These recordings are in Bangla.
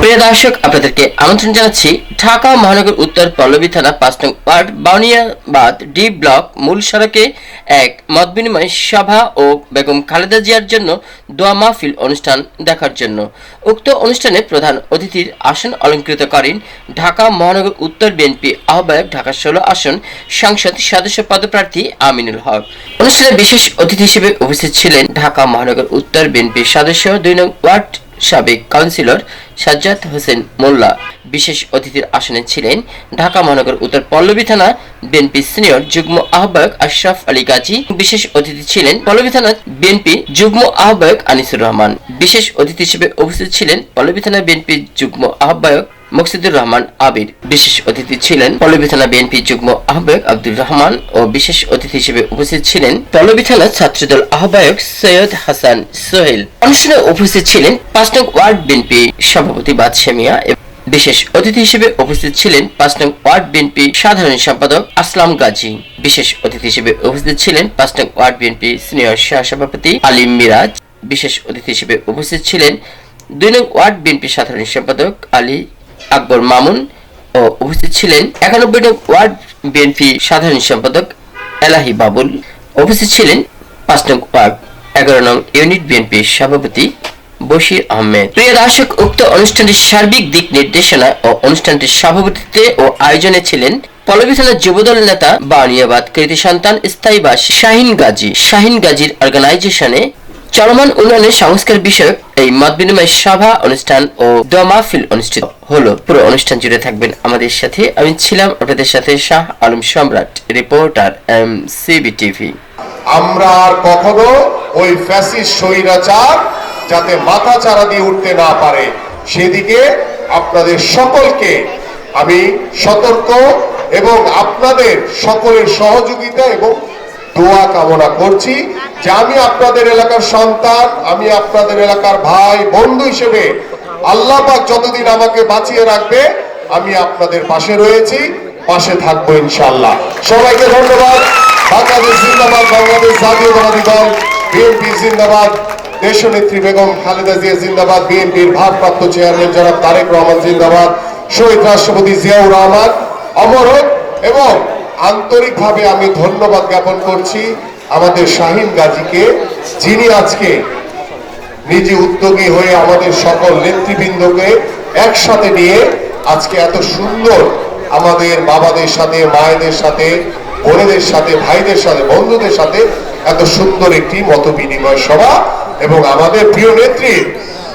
প্রিয় দর্শক, আপনাদেরকে আমন্ত্রণ জানাচ্ছি ঢাকা মহানগর উত্তর পল্লবী থানা পাঁচ নং ওয়ার্ড, বাউনিয়াবাদ, ডি ব্লক, মূল সড়কে এক মত বিনিময় সভা ও বেগম খালেদা জিয়ার জন্য দোয়া মাহফিল অনুষ্ঠান দেখার জন্য। উক্ত অনুষ্ঠানে প্রধান অতিথির আসন অলঙ্কৃত করেন ঢাকা মহানগর উত্তর বিএনপি আহ্বায়ক ঢাকা ষোলো আসন সংসদ সদস্য পদপ্রার্থী আমিনুল হক। অনুষ্ঠানে বিশেষ অতিথি হিসেবে উপস্থিত ছিলেন ঢাকা মহানগর উত্তর বিএনপি সদস্য দুই নং ওয়ার্ড সাবেক কাউন্সিলর সাজ্জাদ হোসেন মোল্লা। বিশেষ অতিথির আসনে ছিলেন ঢাকা মহানগর উত্তর পল্লবী থানা বিএনপি সিনিয়র যুগ্ম আহ্বায়ক আশরাফ আলী গাজী। বিশেষ অতিথি ছিলেন পল্লবী থানা বিএনপি যুগ্ম আহ্বায়ক আনিসুর রহমান। বিশেষ অতিথি হিসেবে উপস্থিত ছিলেন পল্লবী থানা বিএনপি যুগ্ম আহ্বায়ক মকসিদুর রহমান আবির। বিশেষ অতিথি ছিলেন পল্লবী থানা বিএনপি যুগ্ম আহ্বায়ক আব্দুর রহমান ও বিশেষ অতিথি হিসেবে উপস্থিত ছিলেন পল্লবী থানা ছাত্রদল আহ্বায়ক সৈয়দ হাসান সোহেল। অনুষ্ঠানে উপস্থিত ছিলেন পাঁচ নং ওয়ার্ড বিএনপি সভাপতি বাদশা মিয়া বিশেষ অতিথি হিসেবে উপস্থিত ছিলেন পাঁচ নং ওয়ার্ড বিএনপি সাধারণ সম্পাদক আসলাম গাজী। বিশেষ অতিথি হিসেবে উপস্থিত ছিলেন পাঁচ নং ওয়ার্ড বিএনপি সিনিয়র সহ সভাপতি আলিম মিরাজ। বিশেষ অতিথি হিসেবে উপস্থিত ছিলেন দুই নং ওয়ার্ড বিএনপি সাধারণ সম্পাদক আলী আকবর মামুন ও উপস্থিত ছিলেন একানব্বই নং ওয়ার্ড বিএনপি সাধারণ সম্পাদক এলাহি বাবুল। উপস্থিত ছিলেন পাঁচ নং ওয়ার্ড এগারো নং ইউনিট বিএনপি সভাপতি বশির আহমেদ। প্রিয় দর্শক, উক্ত অনুষ্ঠানটির সার্বিক দিক নির্দেশনা ও অনুষ্ঠানটির সভাপতিত্বে ও আয়োজনে ছিলেন পল্লবী থানার যুবদল নেতা বানিয়াবাদ, কৃতি সন্তান স্থায়ীবাসী শাহিন গাজী। শাহিন গাজীর অর্গানাইজেশনে চলমান উন্নয়নের সংস্কার বিষয়ক এই মত বিনিময় সভা, অনুষ্ঠান ও দোয়া মাহফিল অনুষ্ঠিত হলো। পুরো অনুষ্ঠান জুড়ে থাকবেন আমাদের সাথে। আমি ছিলাম আপনাদের সাথে Shah Alam Samrat. Reporter M CB TV. আমরা আর কখনো ওই ফ্যাসিস্ট স্বৈরাচার যাতে মাথা চারা দিয়ে উঠতে না পারে, সেদিকে আপনাদের সকলকে আমি সতর্ক এবং আপনাদের সকলের সহযোগিতা এবং দোয়া কামনা করছি যে আমি আপনাদের এলাকার সন্তান, আমি আপনাদের এলাকার ভাই, বন্ধু হিসেবে আল্লাহ যতদিন আমাকে বাঁচিয়ে রাখবে, আমি আপনাদের পাশে রয়েছি, পাশে থাকব ইনশাল্লাহ সবাইকে ধন্যবাদ। বাংলাদেশ জিন্দাবাদ, বাংলাদেশ জাতীয়তাবাদী দল, বিএনপি জিন্দাবাদ, দেশনেত্রী বেগম খালেদা জিয়া জিন্দাবাদ, বিএনপির ভারপ্রাপ্ত চেয়ারম্যান জনাব তারেক রহমান জিন্দাবাদ, শহীদ রাষ্ট্রপতি জিয়াউর রহমান, অমর এবং আন্তরিকভাবে আমি ধন্যবাদ জ্ঞাপন করছি আমাদের শাহিন গাজীকে, যিনি আজকে নিজে উদ্যোগী হয়ে আমাদের সকল নেতৃবৃন্দকে একসাথে নিয়ে আজকে এত সুন্দর আমাদের বাবাদের সাথে, মায়েদের সাথে, বোনেদের সাথে, ভাইদের সাথে, বন্ধুদের সাথে এত সুন্দর একটি মত বিনিময় সভা এবং আমাদের প্রিয় নেত্রীর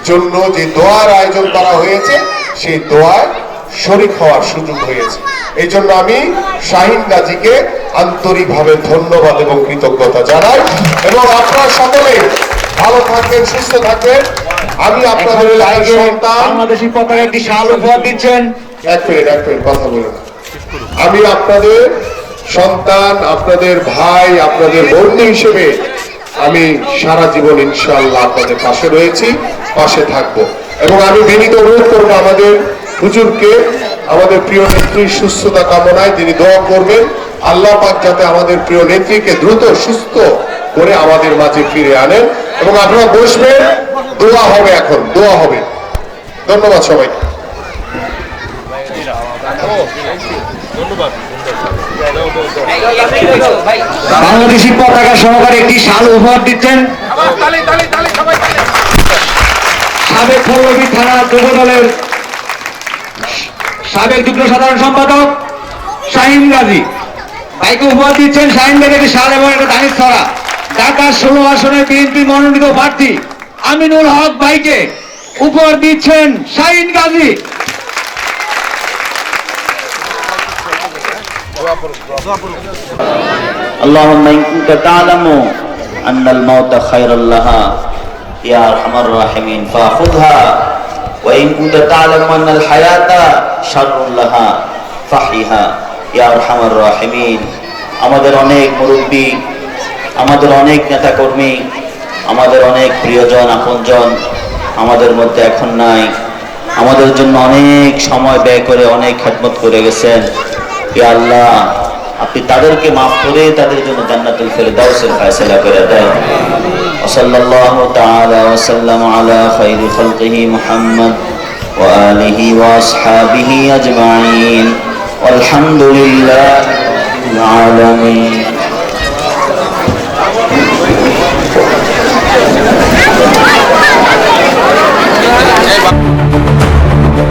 জন্য যে দোয়ার আয়োজন করা হয়েছে, সেই দোয়ায় শরিক হওয়ার সুযোগ হয়েছে। এই জন্য আমি শাহিন গাজীকে আন্তরিকভাবে ধন্যবাদ এবং কৃতজ্ঞতা জানাই। এবং আপনারা সকলে ভালো থাকবেন সুস্থ থাকবেন আমি আপনাদের সন্তান। বাংলাদেশি পতাকা একটি শাল উপহার দিচ্ছেন। এক মিনিট এক মিনিট কথা বলে আমি আপনাদের সন্তান আপনাদের ভাই আপনাদের বন্ধু হিসেবে আমি সারা জীবন ইনশাআল্লাহ আপনাদের পাশে রয়েছি পাশে থাকব। এবং আমি বিনীত অনুরোধ করব আমাদের হুজুরকে আমাদের প্রিয় নেত্রীর সুস্থতা কামনায় তিনি দোয়া করবেন। আল্লাহ পাক যাতে আমাদের প্রিয় নেত্রীকে দ্রুত সুস্থ করে আমাদের মাঝে ফিরে আনেন। এবং আপনারা বসবেন দোয়া হবে এখন দোয়া হবে। ধন্যবাদ সবাইকে বাংলাদেশি পতাকা সহকারে একটি শাল উপহার দিচ্ছেন। সাবেক পল্লবী থানা যুব দলের সাবেক যুগ্ম সাধারণ সম্পাদক শাহিন গাজী ভাইকে উপহার দিচ্ছেন শাহিন গাজী একটি শাল এবং একটা দানির ছড়া ঢাকা ষোলো আসনের বিএনপি মনোনীত প্রার্থী আমিনুল হক ভাইকে উপহার দিচ্ছেন শাহিন গাজী اللهم إن كنت تعلم أن الموت خير لها يا أرحم الراحمين فأخذها وإن كنت تعلم أن الحياة شر لها فحيها يا أرحم الراحمين আমাদের অনেক মুরব্বী আমাদের অনেক নেতাকর্মী আমাদের অনেক প্রিয়জন আপনজন আমাদের মধ্যে এখন নাই আমাদের জন্য অনেক সময় ব্যয় করে অনেক খেদমত করে গেছেন ইয়া আল্লাহ আপনি তাদেরকে মাফ করে তাদের জন্য জান্নাতুল ফেরদাউসের ফয়সালা করে দেন وصلى الله تعالى وسلم على خير خلقه محمد وآله وأصحابه أجمعين والحمد لله العالمين.